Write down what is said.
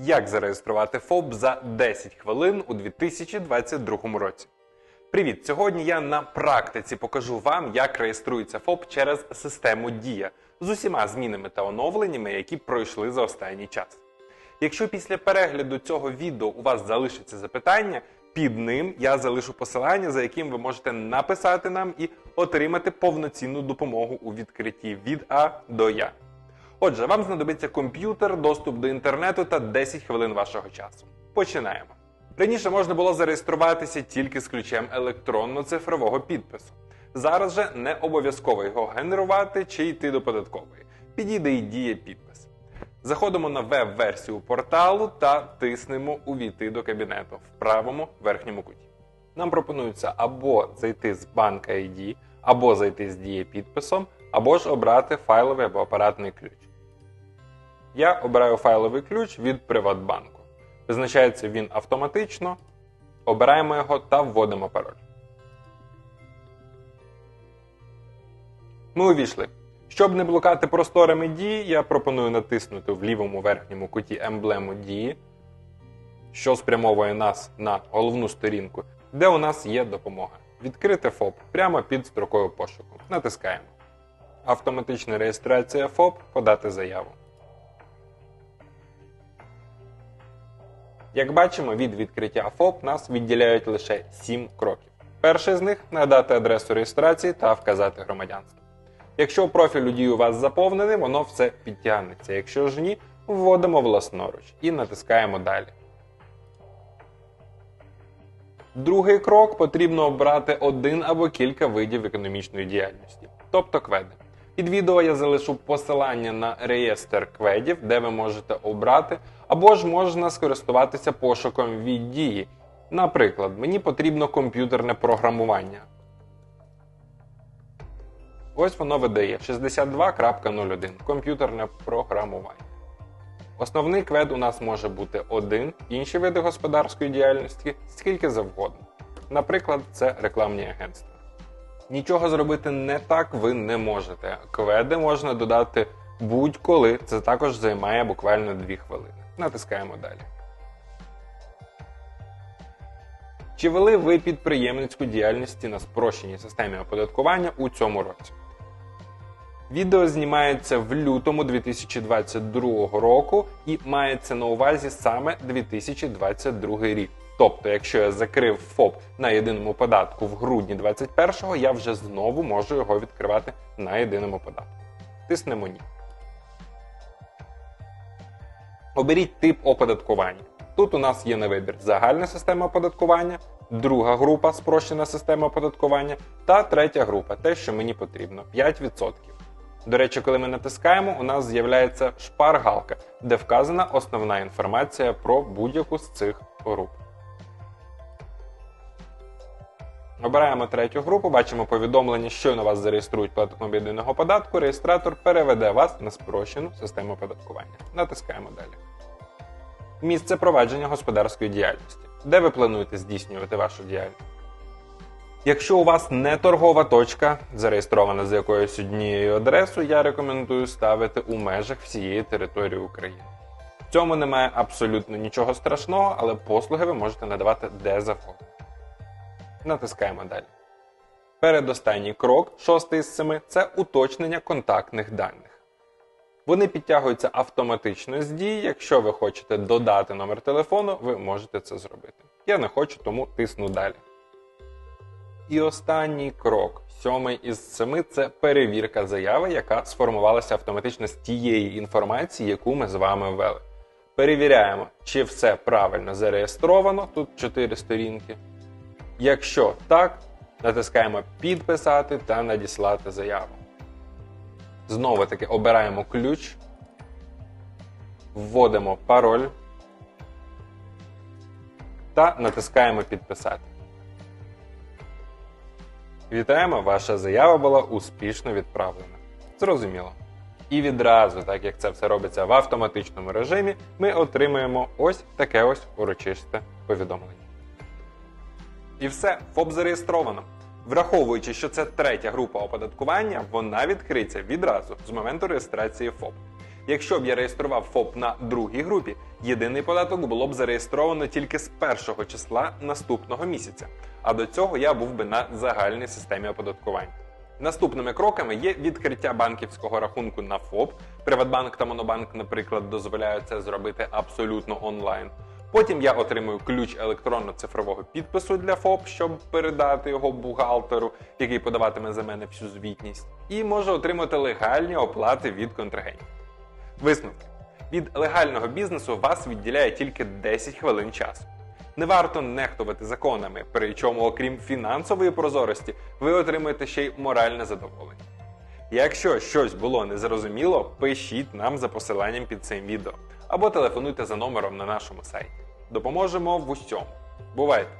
Як зареєструвати ФОП за 10 хвилин у 2022 році? Привіт! Сьогодні я на практиці покажу вам, як реєструється ФОП через систему Дія з усіма змінами та оновленнями, які пройшли за останній час. Якщо після перегляду цього відео у вас залишиться запитання, під ним я залишу посилання, за яким ви можете написати нам і отримати повноцінну допомогу у відкритті від А до Я. Отже, вам знадобиться комп'ютер, доступ до інтернету та 10 хвилин вашого часу. Починаємо. Раніше можна було зареєструватися тільки з ключем електронно-цифрового підпису. Зараз же не обов'язково його генерувати чи йти до податкової. Підійде і діє підпис. Заходимо на веб-версію порталу та тиснемо Увійти до кабінету в правому верхньому куті. Нам пропонується або зайти з банка ID, або зайти з діє підписом, або ж обрати файловий або апаратний ключ. Я обираю файловий ключ від Приватбанку. Визначається він автоматично. Обираємо його та вводимо пароль. Ми увійшли. Щоб не блукати просторами дії, я пропоную натиснути в лівому верхньому куті емблему дії, що спрямовує нас на головну сторінку, де у нас є допомога. Відкрити ФОП прямо під строкою пошуку. Натискаємо. Автоматична реєстрація ФОП подати заяву. Як бачимо, від відкриття ФОП нас відділяють лише 7 кроків. Перший з них надати адресу реєстрації та вказати громадянство. Якщо профіль у у вас заповнений, воно все підтягнеться. Якщо ж ні, вводимо власноруч і натискаємо далі. Другий крок потрібно обрати один або кілька видів економічної діяльності, тобто кведи. Під відео я залишу посилання на реєстр кведів, де ви можете обрати, або ж можна скористуватися пошуком від дії. Наприклад, мені потрібно комп'ютерне програмування. Ось воно видає 62.01 комп'ютерне програмування. Основний квед у нас може бути один, інші види господарської діяльності скільки завгодно. Наприклад, це рекламні агентства. Нічого зробити не так ви не можете. Кведи можна додати будь-коли. Це також займає буквально 2 хвилини. Натискаємо далі. Чи вели ви підприємницьку діяльність на спрощеній системі оподаткування у цьому році? Відео знімається в лютому 2022 року і мається на увазі саме 2022 рік. Тобто, якщо я закрив ФОП на єдиному податку в грудні 2021-го, я вже знову можу його відкривати на єдиному податку. Тиснемо Ні. Оберіть тип оподаткування. Тут у нас є на вибір загальна система оподаткування, друга група спрощена система оподаткування та третя група те, що мені потрібно 5%. До речі, коли ми натискаємо, у нас з'являється шпаргалка, де вказана основна інформація про будь-яку з цих груп. Обираємо третю групу, бачимо повідомлення, що на вас зареєструють платником єдиного податку. Реєстратор переведе вас на спрощену систему оподаткування. Натискаємо далі. Місце провадження господарської діяльності. Де ви плануєте здійснювати вашу діяльність? Якщо у вас не торгова точка, зареєстрована з якоюсь однією адресою, я рекомендую ставити у межах всієї території України. В цьому немає абсолютно нічого страшного, але послуги ви можете надавати де завгодно. Натискаємо далі. Передостанній крок, шостий з семи, це уточнення контактних даних. Вони підтягуються автоматично з дії. Якщо ви хочете додати номер телефону, ви можете це зробити. Я не хочу, тому тисну далі. І останній крок, сьомий із семи, це перевірка заяви, яка сформувалася автоматично з тієї інформації, яку ми з вами ввели. Перевіряємо, чи все правильно зареєстровано. Тут 4 сторінки. Якщо так, натискаємо Підписати та надіслати заяву. Знову таки обираємо ключ, вводимо пароль та натискаємо Підписати. Вітаємо, ваша заява була успішно відправлена. Зрозуміло. І відразу, так як це все робиться в автоматичному режимі, ми отримаємо ось таке ось урочисте повідомлення. І все, ФОП зареєстровано. Враховуючи, що це третя група оподаткування, вона відкриється відразу з моменту реєстрації ФОП. Якщо б я реєстрував ФОП на другій групі, єдиний податок було б зареєстровано тільки з першого числа наступного місяця. А до цього я був би на загальній системі оподаткування. Наступними кроками є відкриття банківського рахунку на ФОП. Приватбанк та Монобанк, наприклад, дозволяють це зробити абсолютно онлайн. Потім я отримую ключ електронно-цифрового підпису для ФОП, щоб передати його бухгалтеру, який подаватиме за мене всю звітність, і можу отримати легальні оплати від контрагентів. Висновки. Від легального бізнесу вас відділяє тільки 10 хвилин часу. Не варто нехтувати законами, при чому, окрім фінансової прозорості, ви отримаєте ще й моральне задоволення. Якщо щось було незрозуміло, пишіть нам за посиланням під цим відео або телефонуйте за номером на нашому сайті. Допоможемо в усьому. Бувайте!